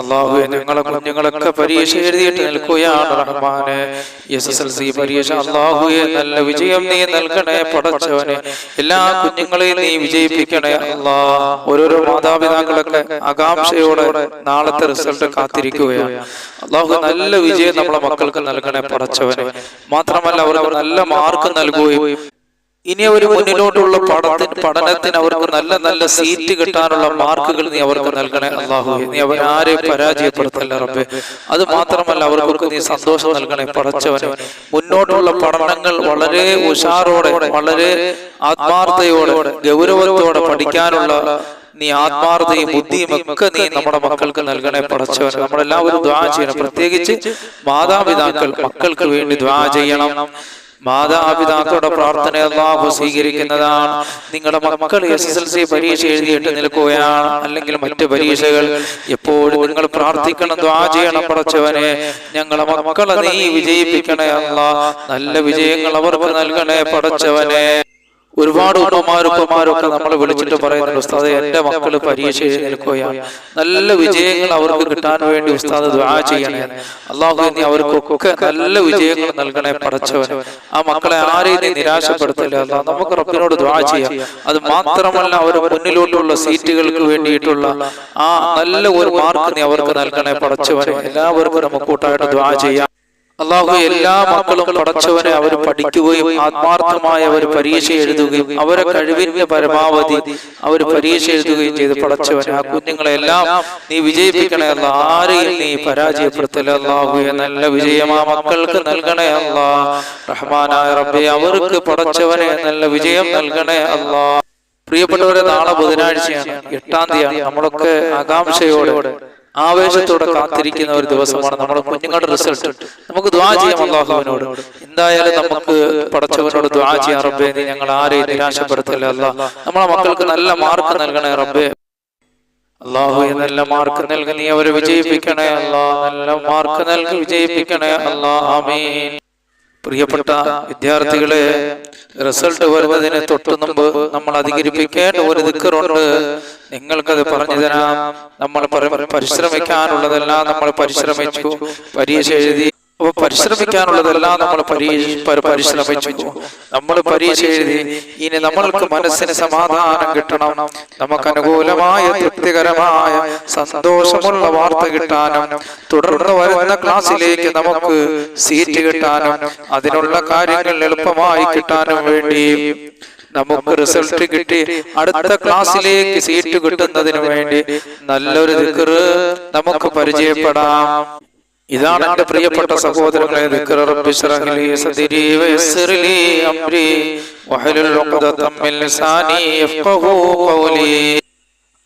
അള്ളാഹുവെ ഞങ്ങളെ കുഞ്ഞുങ്ങളൊക്കെ പരീക്ഷ എഴുതിയിട്ട് നിൽക്കുകയാണ് റഹ്മാന്. എസ് എസ് എൽ സി പരീക്ഷ അള്ളാഹുയെ നല്ല വിജയം നീ നൽകണേ പടച്ചവന്. എല്ലാ കുഞ്ഞുങ്ങളെയും നീ വിജയിപ്പിക്കണേ അള്ളാ. ഓരോരോ മാതാപിതാക്കളൊക്കെ ആകാംക്ഷയോടെ നാളത്തെ റിസൾട്ട് കാത്തിരിക്കുകയാണ്. അള്ളാഹു നല്ല വിജയം നമ്മളെ മക്കൾക്ക് നൽകണേ പടച്ചവന്. മാത്രമല്ല അവർ നല്ല മാർക്ക് നൽകുകയും ഇനി അവർ മുന്നിലോട്ടുള്ള പഠനത്തിന് പഠനത്തിന് അവർക്ക് നല്ല നല്ല സീറ്റ് കിട്ടാനുള്ള മാർക്കുകൾ നീ അവർക്ക് നൽകണേ അള്ളാഹു നീ അവർ ആരെ പരാജയപ്പെടുത്തല്ല റബ്ബെ? അത് മാത്രമല്ല അവർക്കൊക്കെ നീ സന്തോഷം നൽകണേ പഠിച്ചവൻ മുന്നോട്ടുള്ള പഠനങ്ങൾ വളരെ ഉഷാറോടെ വളരെ ആത്മാർത്ഥയോടെ ഗൗരവത്തോടെ പഠിക്കാനുള്ള നീ ആത്മാർത്ഥയും ബുദ്ധിയും ഒക്കെ നീ നമ്മുടെ മക്കൾക്ക് നൽകണേ പടച്ചവൻ നമ്മളെല്ലാവരും ദ്വാ ചെയ്യണം. പ്രത്യേകിച്ച് മാതാപിതാക്കൾ മക്കൾക്ക് വേണ്ടി ദ്വാ ചെയ്യണം. മാതാപിതാക്കളുടെ പ്രാർത്ഥന അള്ളാഹു സ്വീകരിക്കുന്നതാണ്. നിങ്ങളുടെ മക്കൾ എസ് എസ് എൽ സി പരീക്ഷ എഴുതിയിട്ട് നിൽക്കുകയാണ്. അല്ലെങ്കിൽ മറ്റ് പരീക്ഷകൾ എപ്പോഴും നിങ്ങൾ പ്രാർത്ഥിക്കണം ദ്വാ ചെയ്യണം പടച്ചവനെ ഞങ്ങളുടെ മക്കളെ നീ വിജയിപ്പിക്കണേ അല്ല നല്ല വിജയങ്ങൾ അവർക്ക് നൽകണേ പടച്ചവനെ ഒരുപാട് ഉപ്പമാരുപ്പമാരൊക്കെ നമ്മളെ വിളിച്ചിട്ട് പറയുന്നുണ്ട് ഉസ്താദ് എന്റെ മക്കൾ പരീക്ഷ എഴുതി നിൽക്കുകയാണ് നല്ല വിജയങ്ങൾ അവർക്ക് കിട്ടാൻ വേണ്ടി ഉസ്താദ് ദ്വാ ചെയ്യണേ. അള്ളാഹു നീ അവർക്കൊക്കെ നല്ല വിജയങ്ങൾ നൽകണേ പടച്ചവൻ ആ മക്കളെ ആരെയും നീ നിരാശപ്പെടുത്തില്ല. അല്ലാ നമുക്ക് റബ്ബിനോട് ദ്വാ ചെയ്യാം. അത് മാത്രമല്ല അവർ മുന്നിലോട്ടുള്ള സീറ്റുകൾക്ക് വേണ്ടിയിട്ടുള്ള ആ നല്ല ഒരു മാർക്ക് നീ അവർക്ക് നൽകണേ പടച്ചവനെ എല്ലാവർക്കും നമുക്ക് കൂട്ടായിട്ട് ദ്വാ ചെയ്യാം. അള്ളാഹു എല്ലാ മക്കളും പടച്ചവനെ അവർ പഠിക്കുകയും ആത്മാർത്ഥമായി അവർ പരീക്ഷ എഴുതുകയും അവരെ കഴിവിന്റെ പരമാവധി അവർ പരീക്ഷ എഴുതുകയും ചെയ്ത് പടച്ചവനെ ആ കുഞ്ഞുങ്ങളെല്ലാം നീ വിജയിപ്പിക്കണേ അല്ല. ആരെയും നീ പരാജയപ്പെടുത്തല അള്ളാഹു നല്ല വിജയം ആ മക്കൾക്ക് നൽകണേ അല്ല. റഹ്മാനായ റബ്ബെ അവർക്ക് പടച്ചവനെ നല്ല വിജയം നൽകണേ അല്ലാ. പ്രിയപ്പെട്ടവരെ നാളെ ബുധനാഴ്ചയാണ്. എട്ടാം തീയതിയാണ്. നമ്മളൊക്കെ ആകാംക്ഷയോടെ ആവേശത്തോടെ കാത്തിരിക്കുന്ന ഒരു ദിവസമാണ് നമ്മുടെ കുഞ്ഞുങ്ങളുടെ റിസൾട്ട്. നമുക്ക് ദ്വാ ചെയ്യാം അള്ളാഹുവിനോട് എന്തായാലും നമുക്ക് പടച്ചവനോട് ദ്വാ ചെയ്യാം റബ്ബേ. നീ ഞങ്ങൾ ആരെയും നിരാശപ്പെടുത്തില്ല അല്ല നമ്മളെ മക്കൾക്ക് നല്ല മാർക്ക് നൽകണേ റബ്ബെ. അള്ളാഹു നല്ല മാർക്ക് നൽകി നീ അവരെ വിജയിപ്പിക്കണേ അല്ലാ നല്ല മാർക്ക് നൽകി വിജയിപ്പിക്കണേ അല്ലാ ആമീൻ. പ്രിയപ്പെട്ട വിദ്യാർത്ഥികളെ റിസൾട്ട് വരുന്നതിന് തൊട്ട് മുമ്പ് നമ്മൾ അധികരിപ്പിക്കേണ്ട ഒരു ദിക്കറുണ്ട്. നിങ്ങൾക്കത് പറഞ്ഞു തരാം. നമ്മൾ പര- പരിശ്രമിക്കാനുള്ളതെല്ലാം നമ്മൾ പരിശ്രമിച്ചു. പരീക്ഷ എഴുതി അപ്പൊ പരിശ്രമിക്കാനുള്ളതെല്ലാം നമ്മൾ പരിശ്രമിച്ചു. നമ്മൾ പരീക്ഷ എഴുതി. ഇനി നമ്മൾക്ക് മനസ്സിന് സമാധാനം കിട്ടണം. നമുക്ക് അനുകൂലമായ തൃപ്തികരമായ സന്തോഷമുള്ള വാർത്ത കിട്ടാനും തുടർന്ന് വരുന്ന ക്ലാസ്സിലേക്ക് നമുക്ക് സീറ്റ് കിട്ടാനും അതിനുള്ള കാര്യങ്ങൾ എളുപ്പമായി കിട്ടാനും വേണ്ടി നമുക്ക് റിസൾട്ട് കിട്ടി. അടുത്ത ക്ലാസ്സിലേക്ക് സീറ്റ് കിട്ടുന്നതിന് വേണ്ടി നല്ലൊരു നമുക്ക് പരിചയപ്പെടാം. ഇതാണ് എന്റെ പ്രിയപ്പെട്ട സഹോദരങ്ങളെ അംരി വഹലുൽ ഉഖ്ദതം മിൻ ലിസാനി യഫ്ഖഹു ഖൗലി.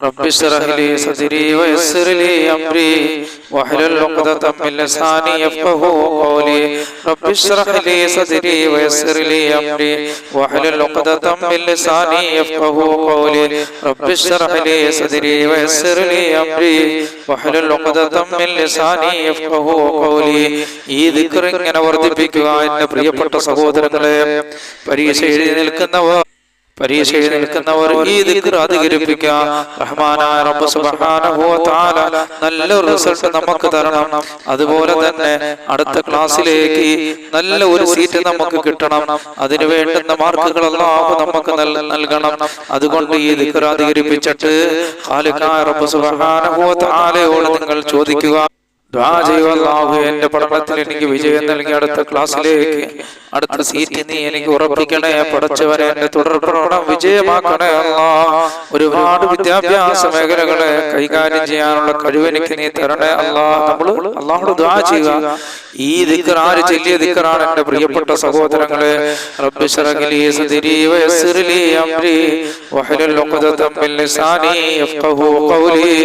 رب اشرح لي صدري ويسر لي امري واحلل عقدة من لساني يفقه قولي رب اشرح لي صدري ويسر لي امري واحلل عقدة من لساني يفقه قولي رب اشرح لي صدري ويسر لي امري واحلل عقدة من لساني يفقه قولي ഈ ദിക്ർ ഇങ്ങനെ വർദ്ധിപ്പിക്കുക എന്റെ പ്രിയപ്പെട്ട സഹോദരങ്ങളെ പരീക്ഷ എഴുതി നിൽക്കുന്നവർ പരീക്ഷ എഴുതി നിൽക്കുന്നവർ ഈ ദിക്ർ അധികരിപ്പിക്കുക. റഹ്മാനായ റബ്ബ് സുബ്ഹാനഹു തആല. നല്ലൊരു റിസൾട്ട് നമുക്ക് തരണം. അതുപോലെ തന്നെ അടുത്ത ക്ലാസ്സിലേക്ക് നല്ല ഒരു സീറ്റ് നമുക്ക് കിട്ടണം. അതിനു വേണ്ടുന്ന മാർക്കുകൾ അല്ലാഹു നമുക്ക് നൽകണം. അതുകൊണ്ട് ഈ ദിക്ർ അധികരിപ്പിച്ചിട്ട് ഖാലിഖായ റബ്ബ് സുബ്ഹാനഹു തആലയോട് നിങ്ങൾ ചോദിക്കുക. എന്റെ പഠനത്തിൽ എനിക്ക് വിജയം നൽകി അടുത്ത ക്ലാസ്സിലേക്ക് അടുത്ത സീറ്റിൽ നീ എനിക്ക് ഉറപ്പിക്കണേ പഠിച്ചവരെ എന്റെ തുടർ പ്രകടനം വിജയമാക്കണേ അല്ലാ. ഒരുപാട് വിദ്യാഭ്യാസ മേഖലകളെ കൈകാര്യം ചെയ്യാനുള്ള കഴിവ് എനിക്ക് നീ തരണേ അല്ലാ. നമ്മൾ അള്ളാഹോട് ചെയ്യുക. ഈ ദിക്കർ ആര് ചെല്ലിയ ദിക്കറാണ് എന്റെ പ്രിയപ്പെട്ട സഹോദരങ്ങളെ. റബ്ബി ശറഹ് ലി സദ്രി വയസ്സിർ ലി അംരി വഹ്ലുൽ ഉഖ്ദതം മിൻ ലിസാനി യഫ്ഖഹു ഖൗലി.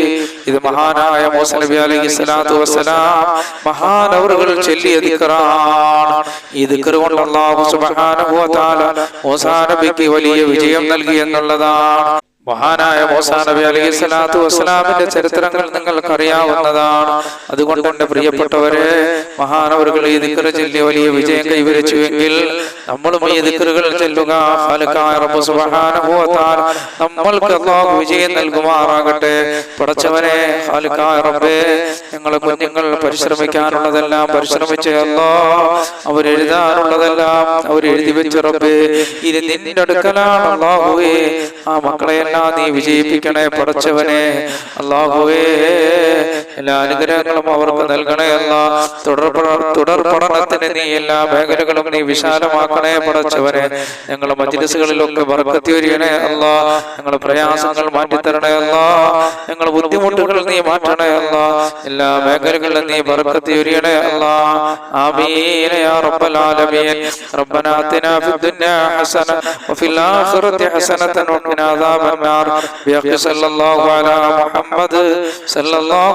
ഇത് മഹാനായ മൂസ നബി അലൈഹി സ്വലാത്തു വസ്സലാം മഹാനവറുകൾ ചൊല്ലിയ ദിക്റാണ് ഈ ദിക്ർ കൊണ്ട് അല്ലാഹു സുബ്ഹാനഹു വ തആല മൂസാ നബിക്ക് വലിയ വിജയം നൽകി എന്നുള്ളതാണ്. മഹാനായ മോസാ നബി അലൈഹി സ്വലാത്തു വസ്സലാമിന്റെ ചരിത്രങ്ങൾ നിങ്ങൾക്ക് അറിയാവുന്നതാണ് അതുകൊണ്ട് എന്റെ പ്രിയപ്പെട്ടവരെ മഹാനവറുകൾ ഈ ദിക്കർ ചൊല്ലി വലിയ വിജയം കൈവരിച്ചുവെങ്കിൽ നമ്മളും ഈ ദിക്കറുകൾ ചെല്ലുക. നമ്മൾക്ക് വിജയം നൽകുമാറാകട്ടെ. പടച്ചവനെ റബ്ബേ ഞങ്ങളെ കുഞ്ഞുങ്ങൾ പരിശ്രമിക്കാനുള്ളതെല്ലാം പരിശ്രമിച്ച് അല്ലാ. അവരെഴുതാനുള്ളതെല്ലാം അവരെഴുതി വെച്ച് റബ്ബേ ഇത് നിന്റെ അടുക്കലാണ് ആ മക്കളെയെല്ലാം നീ വിജയിപ്പിക്കണേ പടച്ചവനെ. അല്ലാഹുവേ എല്ലാ അനുഗ്രഹങ്ങളും അവർക്ക് നൽകണേ അല്ല തുടർ പഠ- തുടർ പഠനത്തിന് നീ എല്ലാ മേഖലകളും നീ വിശാലമാക്കണേ പടച്ചവനെ ഞങ്ങളുടെ മജ്ലിസുകളിലൊക്കെ ബർക്കത്തി വരികണേ അല്ല ഞങ്ങളുടെ പ്രയാസങ്ങൾ മാറ്റിത്തരണേ അല്ല ഞങ്ങളുടെ ബുദ്ധിമുട്ടുകൾ നീ മാറ്റണേ അല്ല എല്ലാ മേഖലകളിലും നീ ബർക്കത്തി വരികണേ അല്ല ആമീൻ യാ റബ്ബൽ ആലമീൻ ربنا آتنا في الدنيا حسنة وفي الآخرة حسنة وقنا عذاب النار بحق صلى الله على محمد صلى الله